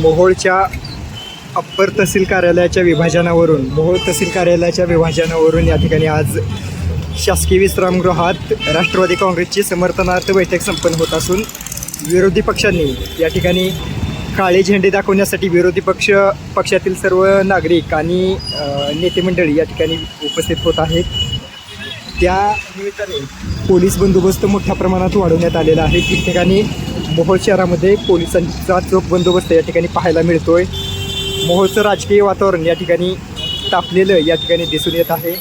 मोहोळच्या अप्पर तहसील कार्यालयाच्या विभाजनावरून मोहोळ तहसील कार्यालयाच्या विभाजनावरून या ठिकाणी आज शासकीय विश्रामगृहात राष्ट्रवादी काँग्रेसची समर्थनार्थ बैठक संपन्न होत असून विरोधी पक्षांनी या ठिकाणी काळे झेंडे दाखवण्यासाठी विरोधी पक्ष पक्षातील सर्व नागरिक आणि नेतेमंडळी नेते मंडळी या ठिकाणी उपस्थित होत आहेत. त्या निमित्ताने पोलीस बंदोबस्त मोठ्या प्रमाणात वाढवण्यात आलेला आहे. ठिकठिकाणी मोहोळ शहरामध्ये पोलिसांचा चोख बंदोबस्त या ठिकाणी पाहायला मिळतोय. मोहोळचं राजकीय वातावरण या ठिकाणी तापलेलं या ठिकाणी दिसून येत आहे.